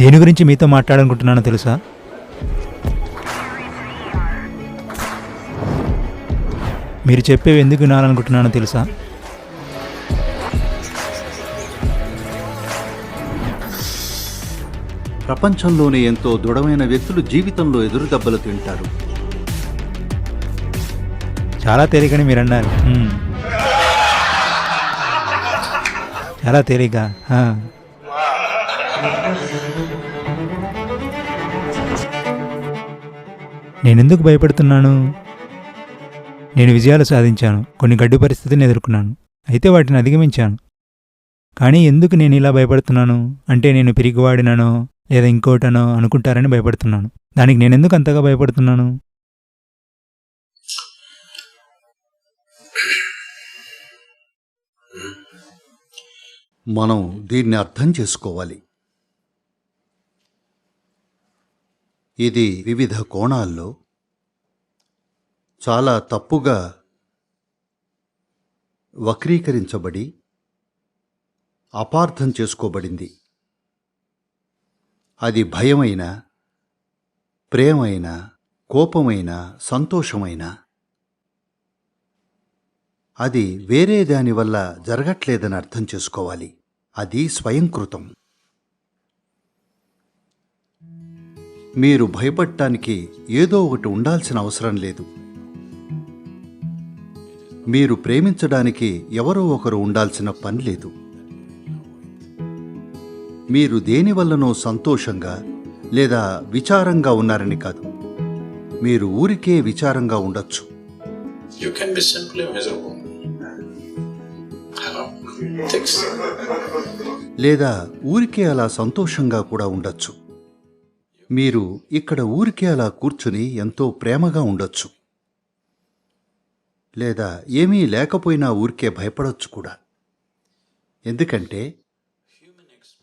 దేని గురించి మీతో మాట్లాడాలనుకుంటున్నానో తెలుసా? మీరు చెప్పేవి ఎందుకు వినాలనుకుంటున్నానో తెలుసా? ప్రపంచంలోనే ఎంతో దృఢమైన వ్యక్తులు జీవితంలో ఎదురు దెబ్బలు తింటారు. చాలా తేలికని మీరు అన్నారు. చాలా తేలిక. నేనెందుకు భయపడుతున్నాను? నేను విజయాలు సాధించాను కొన్ని గడ్డు పరిస్థితిని ఎదుర్కొన్నాను అయితే వాటిని అధిగమించాను. కానీ ఎందుకు నేను ఇలా భయపడుతున్నాను? అంటే నేను పిరిగివాడినానో లేదా ఇంకోటనో అనుకుంటారని భయపడుతున్నాను. దానికి నేనెందుకు అంతగా భయపడుతున్నాను? మనం దీన్ని అర్థం చేసుకోవాలి. ఇది వివిధ కోణాల్లో చాలా తప్పుగా వక్రీకరించబడి అపార్థం చేసుకోబడింది. అది భయమైన ప్రేమైన కోపమైన సంతోషమైన. అది వేరే దాని వల్ల జరగట్లేదని అర్థం చేసుకోవాలి. అది స్వయంకృతం. మీరు భయపడటానికి ఏదో ఒకటి ఉండాల్సిన అవసరం లేదు. మీరు ప్రేమించడానికి ఎవరో ఒకరు ఉండాల్సిన పని లేదు. మీరు దేనివల్లనో సంతోషంగా లేదా విచారంగా ఉన్నారని కాదు. మీరు ఊరికే విచారంగా ఉండొచ్చు. లేదా ఊరికే అలా సంతోషంగా కూడా ఉండొచ్చు. మీరు ఇక్కడ ఊరికే అలా కూర్చుని ఎంతో ప్రేమగా ఉండొచ్చు. లేదా ఏమీ లేకపోయినా ఊరికే భయపడొచ్చు కూడా. ఎందుకంటే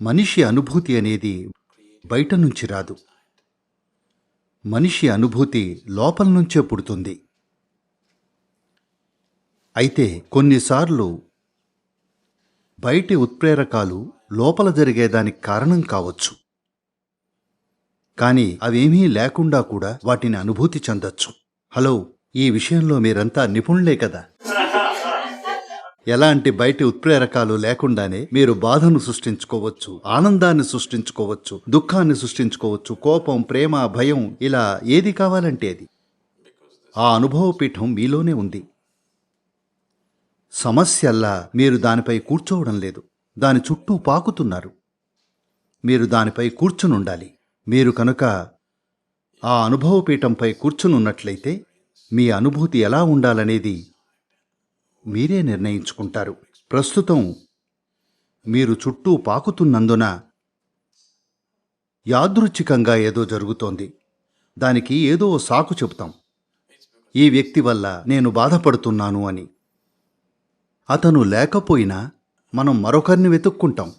మనిషి అనుభూతి అనేది బయట నుంచి రాదు. మనిషి అనుభూతి లోపల నుంచే పుడుతుంది. అయితే కొన్నిసార్లు బయటి ఉత్ప్రేరకాలు లోపల జరిగేదానికి కారణం కావచ్చు. కానీ అవేమీ లేకుండా కూడా వాటిని అనుభూతి చెందొచ్చు. హలో ఈ విషయంలో మీరంతా నిపుణులే కదా? ఎలాంటి బయటి ఉత్ప్రేరకాలు లేకుండానే మీరు బాధను సృష్టించుకోవచ్చు ఆనందాన్ని సృష్టించుకోవచ్చు దుఃఖాన్ని సృష్టించుకోవచ్చు కోపం ప్రేమ భయం ఇలా ఏది కావాలంటే అది. ఆ అనుభవ పీఠం మీలోనే ఉంది. సమస్యల్లా మీరు దానిపై కూర్చోవడం లేదు. దాని చుట్టూ పాకుతున్నారు. మీరు దానిపై కూర్చునుండాలి. మీరు కనుక ఆ అనుభవపీఠంపై కూర్చునున్నట్లయితే మీ అనుభూతి ఎలా ఉండాలనేది మీరే నిర్ణయించుకుంటారు. ప్రస్తుతం మీరు చుట్టూ పాకుతున్నందున యాదృచ్ఛికంగా ఏదో జరుగుతోంది. దానికి ఏదో సాకు చెబుతాం. ఈ వ్యక్తి వల్ల నేను బాధపడుతున్నాను అని. అతను లేకపోయినా మనం మరొకరిని వెతుక్కుంటాం.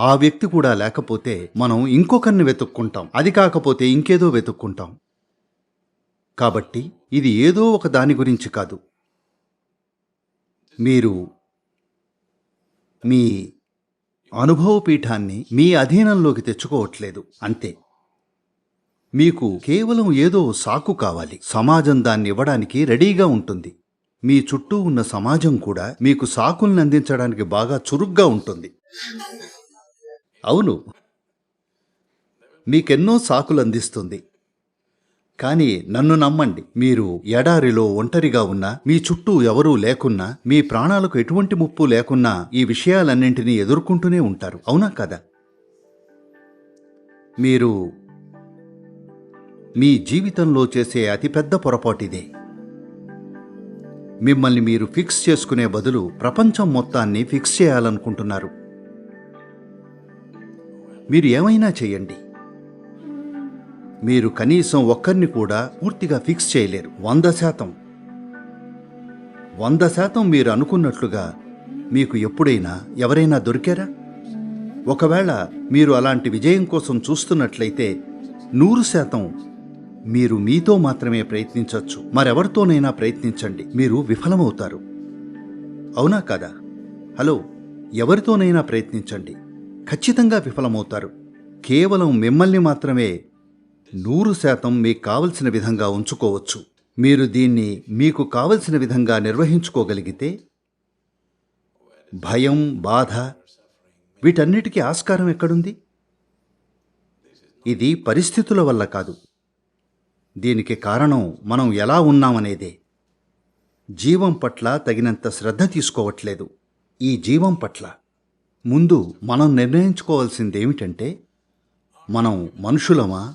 ఆ వ్యక్తి కూడా లేకపోతే మనం ఇంకొకరిని వెతుక్కుంటాం. అది కాకపోతే ఇంకేదో వెతుక్కుంటాం. కాబట్టి ఇది ఏదో ఒక దాని గురించి కాదు. మీరు మీ అనుభవ పీఠాన్ని మీ అధీనంలోకి తెచ్చుకోవట్లేదు. అంతే. మీకు కేవలం ఏదో సాకు కావాలి. సమాజం దాన్ని ఇవ్వడానికి రెడీగా ఉంటుంది. మీ చుట్టూ ఉన్న సమాజం కూడా మీకు సాకుల్ని అందించడానికి బాగా చురుగ్గా ఉంటుంది. అవును. మీకెన్నో సాకులు అందిస్తుంది కానీ నన్ను నమ్మండి. మీరు ఎడారిలో ఒంటరిగా ఉన్నా మీ చుట్టూ ఎవరూ లేకున్నా మీ ప్రాణాలకు ఎటువంటి ముప్పు లేకున్నా ఈ విషయాలన్నింటినీ ఎదుర్కొంటూనే ఉంటారు. అవునా కదా? మీరు మీ జీవితంలో చేసే అతిపెద్ద పొరపాటిదే. మిమ్మల్ని మీరు ఫిక్స్ చేసుకునే బదులు ప్రపంచం మొత్తాన్ని ఫిక్స్ చేయాలనుకుంటున్నారు. మీరు ఏమైనా చేయండి. మీరు కనీసం ఒక్కరిని కూడా పూర్తిగా ఫిక్స్ చేయలేరు. వంద శాతం. వంద శాతం మీరు అనుకున్నట్లుగా మీకు ఎప్పుడైనా ఎవరైనా దొరికారా? ఒకవేళ మీరు అలాంటి విజయం కోసం చూస్తున్నట్లయితే నూరు శాతం మీరు మీతో మాత్రమే ప్రయత్నించవచ్చు మరెవరితోనైనా ప్రయత్నించండి. మీరు విఫలమవుతారు. అవునా కదా? హలో ఎవరితోనైనా ప్రయత్నించండి. ఖచ్చితంగా విఫలమవుతారు. కేవలం మిమ్మల్ని మాత్రమే నూరు శాతం మీకు కావలసిన విధంగా ఉంచుకోవచ్చు. మీరు దీన్ని మీకు కావలసిన విధంగా నిర్వహించుకోగలిగితే భయం బాధ వీటన్నిటికీ ఆస్కారం ఎక్కడుంది? ఇది పరిస్థితుల వల్ల కాదు. దీనికి కారణం మనం ఎలా ఉన్నామనేదే. జీవం పట్ల తగినంత శ్రద్ధ తీసుకోవట్లేదు. ఈ జీవం పట్ల ముందు మనం నిర్ణయించుకోవాల్సింది ఏమిటంటే మనం మనుషులమా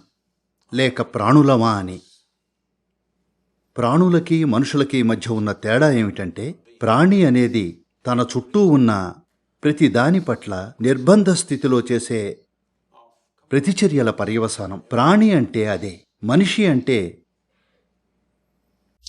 లేక ప్రాణులమా అని ప్రాణులకి మనుషులకి మధ్య ఉన్న తేడా ఏమిటంటే ప్రాణి అనేది తన చుట్టూ ఉన్న ప్రతి దాని పట్ల నిర్బంధ స్థితిలో చేసే ప్రతిచర్యల పర్యవసానం ప్రాణి అంటే అదే మనిషి అంటే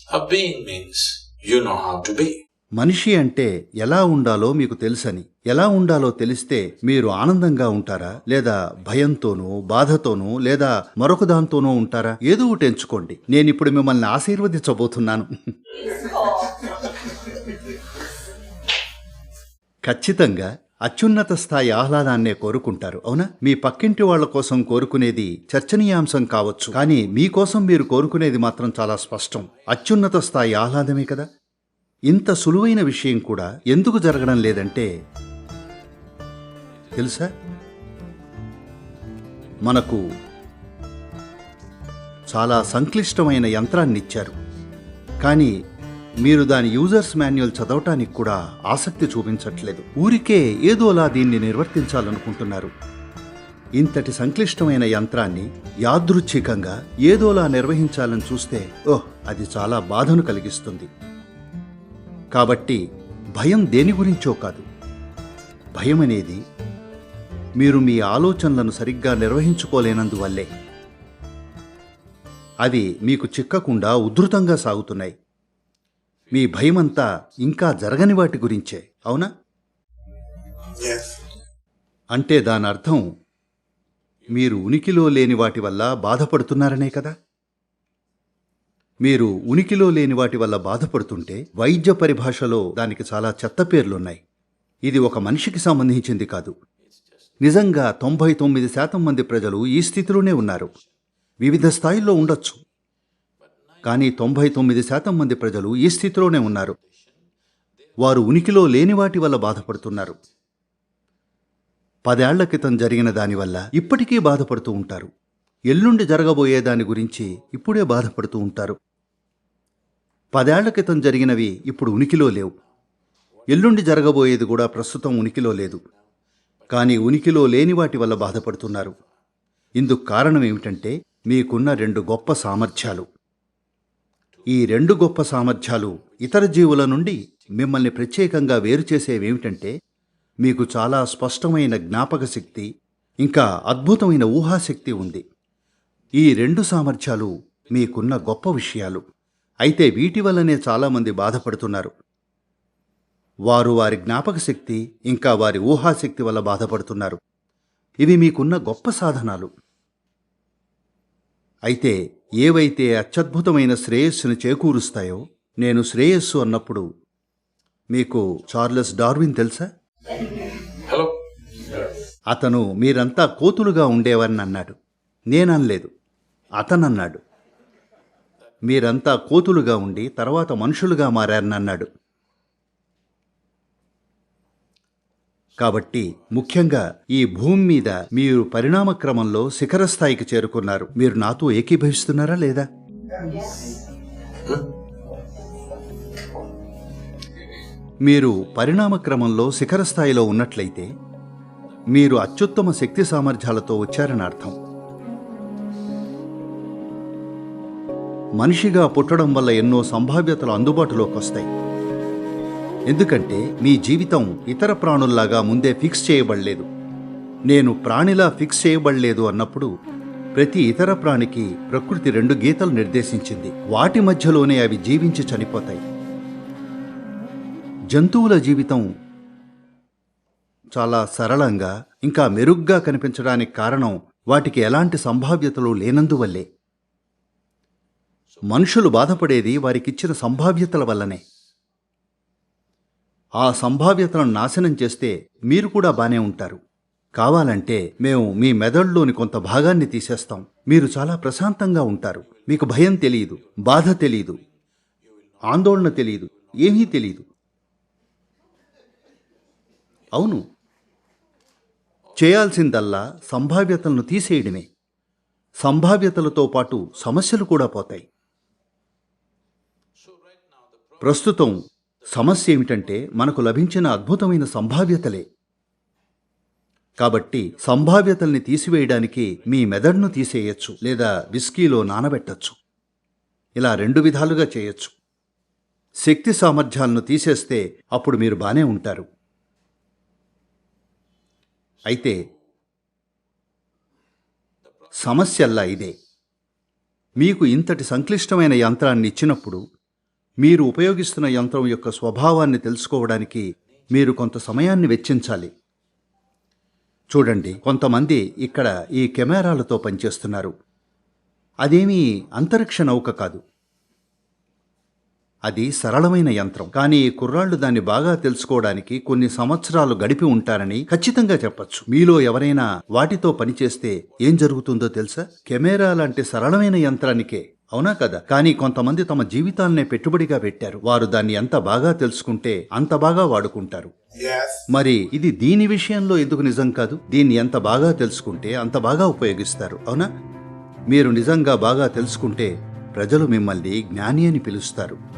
A being means you know how to be. మనిషి అంటే ఎలా ఉండాలో మీకు తెలుసని. ఎలా ఉండాలో తెలిస్తే మీరు ఆనందంగా ఉంటారా? లేదా భయంతోనూ బాధతోనూ లేదా మరొక దాంతోనూ ఉంటారా? ఏదో ఒకటి ఎంచుకోండి. నేను ఇప్పుడు మిమ్మల్ని ఆశీర్వదించబోతున్నాను. ఖచ్చితంగా అత్యున్నత స్థాయి ఆహ్లాదాన్నే కోరుకుంటారు అవునా? మీ పక్కింటి వాళ్ళ కోసం కోరుకునేది చర్చనీయాంశం కావచ్చు. కానీ మీకోసం మీరు కోరుకునేది మాత్రం చాలా స్పష్టం. అత్యున్నత స్థాయి ఆహ్లాదమే కదా? ఇంత సులువైన విషయం కూడా ఎందుకు జరగడం లేదంటే తెలుసా? మనకు చాలా సంక్లిష్టమైన యంత్రాన్ని ఇచ్చారు కానీ మీరు దాని యూజర్స్ మాన్యువల్ చదవటానికి కూడా ఆసక్తి చూపించట్లేదు. ఊరికే ఏదోలా దీన్ని నిర్వర్తించాలనుకుంటున్నారు. ఇంతటి సంక్లిష్టమైన యంత్రాన్ని యాదృచ్ఛికంగా ఏదోలా నిర్వహించాలని చూస్తే ఓహ్ అది చాలా బాధను కలిగిస్తుంది. కాబట్టి భయం దేని గురించో కాదు. భయం అనేది మీరు మీ ఆలోచనలను సరిగ్గా నిర్వహించుకోలేనందువల్లే. అది మీకు చిక్కకుండా ఉధృతంగా సాగుతున్నాయి. మీ భయమంతా ఇంకా జరగని వాటి గురించే అవునా. అంటే దాని అర్థం మీరు ఉనికిలో లేని వాటి వల్ల బాధపడుతున్నారనే కదా. మీరు ఉనికిలో లేని వాటి వల్ల బాధపడుతుంటే వైద్య పరిభాషలో దానికి చాలా చెత్త పేర్లున్నాయి. ఇది ఒక మనిషికి సంబంధించింది కాదు. నిజంగా తొంభై తొమ్మిది శాతం మంది ప్రజలు ఈ స్థితిలోనే ఉన్నారు. వివిధ స్థాయిల్లో ఉండొచ్చు. కానీ తొంభై తొమ్మిది శాతం మంది ప్రజలు ఈ స్థితిలోనే ఉన్నారు. వారు ఉనికిలో లేని వాటి వల్ల బాధపడుతున్నారు. పదేళ్ళ క్రితం జరిగిన దానివల్ల ఇప్పటికీ బాధపడుతూ ఉంటారు. ఎల్లుండి జరగబోయే దాని గురించి ఇప్పుడే బాధపడుతూ ఉంటారు. పదేళ్ళ క్రితం జరిగినవి ఇప్పుడు ఉనికిలో లేవు. ఎల్లుండి జరగబోయేది కూడా ప్రస్తుతం ఉనికిలో లేదు. కానీ ఉనికిలో లేని వాటి వల్ల బాధపడుతున్నారు. ఇందుకు కారణం ఏమిటంటే మీకున్న రెండు గొప్ప సామర్థ్యాలు. ఈ రెండు గొప్ప సామర్థ్యాలు ఇతర జీవుల నుండి మిమ్మల్ని ప్రత్యేకంగా వేరు చేసేవేమిటంటే మీకు చాలా స్పష్టమైన జ్ఞాపక శక్తి ఇంకా అద్భుతమైన ఊహాశక్తి ఉంది. ఈ రెండు సామర్థ్యాలు మీకున్న గొప్ప విషయాలు. అయితే వీటి వల్లనే చాలామంది బాధపడుతున్నారు. వారు వారి జ్ఞాపక శక్తి ఇంకా వారి ఊహాశక్తి వల్ల బాధపడుతున్నారు. ఇవి మీకున్న గొప్ప సాధనాలు. అయితే ఏవైతే అత్యద్భుతమైన శ్రేయస్సును చేకూరుస్తాయో నేను శ్రేయస్సు అన్నప్పుడు మీకు చార్లెస్ డార్విన్ తెలుసా? Hello? అతను మీరంతా కోతులుగా ఉండేవారని అన్నాడు. నేననలేదు. అతనన్నాడు. మీరంతా కోతులుగా ఉండి తర్వాత మనుషులుగా మారారని అన్నాడు కాబట్టి ముఖ్యంగా ఈ భూమి మీద మీరు పరిణామ క్రమంలో శిఖర స్థాయికి చేరుకున్నారు. మీరు నాతో ఏకీభవిస్తున్నారా లేదా? మీరు పరిణామ క్రమంలో శిఖర స్థాయిలో ఉన్నట్లయితే మీరు అత్యుత్తమ శక్తి సామర్థ్యాలతో వచ్చారని అర్థం మనిషిగా పుట్టడం వల్ల ఎన్నో సంభావ్యతలు అందుబాటులోకి వస్తాయి. ఎందుకంటే మీ జీవితం ఇతర ప్రాణుల్లాగా ముందే ఫిక్స్ చేయబడలేదు. నేను ప్రాణిలా ఫిక్స్ చేయబడలేదు అన్నప్పుడు ప్రతి ఇతర ప్రాణికి ప్రకృతి రెండు గీతలు నిర్దేశించింది. వాటి మధ్యలోనే అవి జీవించి చనిపోతాయి. జంతువుల జీవితం చాలా సరళంగా ఇంకా మెరుగ్గా కనిపించడానికి కారణం వాటికి ఎలాంటి సంభావ్యతలు లేనందువల్లే. మనుషులు బాధపడేది వారికిచ్చిన సంభావ్యతల వల్లనే. ఆ సంభావ్యతలను నాశనం చేస్తే మీరు కూడా బానే ఉంటారు. కావాలంటే మేము మీ మెదడులోని కొంత భాగాన్ని తీసేస్తాం. మీరు చాలా ప్రశాంతంగా ఉంటారు. మీకు భయం తెలియదు బాధ తెలియదు ఆందోళన తెలియదు ఏమీ తెలియదు అవును. చేయాల్సిందల్లా సంభావ్యతలను తీసేయడమే. సంభావ్యతలతో పాటు సమస్యలు కూడా పోతాయి. ప్రస్తుతం సమస్య ఏమిటంటే మనకు లభించిన అద్భుతమైన సంభావ్యతలే. కాబట్టి సంభావ్యతల్ని తీసివేయడానికి మీ మెదడును తీసేయచ్చు లేదా విస్కీలో నానబెట్టచ్చు. ఇలా రెండు విధాలుగా చేయొచ్చు. శక్తి సామర్థ్యాలను తీసేస్తే అప్పుడు మీరు బానే ఉంటారు. అయితే సమస్యల్లా ఇదే. మీకు ఇంతటి సంక్లిష్టమైన యంత్రాన్ని ఇచ్చినప్పుడు మీరు ఉపయోగిస్తున్న యంత్రం యొక్క స్వభావాన్ని తెలుసుకోవడానికి మీరు కొంత సమయాన్ని వెచ్చించాలి. చూడండి కొంతమంది ఇక్కడ ఈ కెమెరాలతో పనిచేస్తున్నారు. అదేమీ అంతరిక్ష నౌక కాదు. అది సరళమైన యంత్రం. కానీ ఈ కుర్రాళ్ళు దాన్ని బాగా తెలుసుకోవడానికి కొన్ని సంవత్సరాలు గడిపి ఉంటారని ఖచ్చితంగా చెప్పచ్చు. మీలో ఎవరైనా వాటితో పనిచేస్తే ఏం జరుగుతుందో తెలుసా? కెమెరా లాంటి సరళమైన యంత్రానికే. అవునా కదా? కానీ కొంతమంది తమ జీవితాలనే పెట్టుబడిగా పెట్టారు. వారు దాన్ని ఎంత బాగా తెలుసుకుంటే అంత బాగా వాడుకుంటారు. మరి ఇది దీని విషయంలో ఎందుకు నిజం కాదు? దీన్ని ఎంత బాగా తెలుసుకుంటే అంత బాగా ఉపయోగిస్తారు. అవునా? మీరు నిజంగా బాగా తెలుసుకుంటే ప్రజలు మిమ్మల్ని జ్ఞాని అని పిలుస్తారు.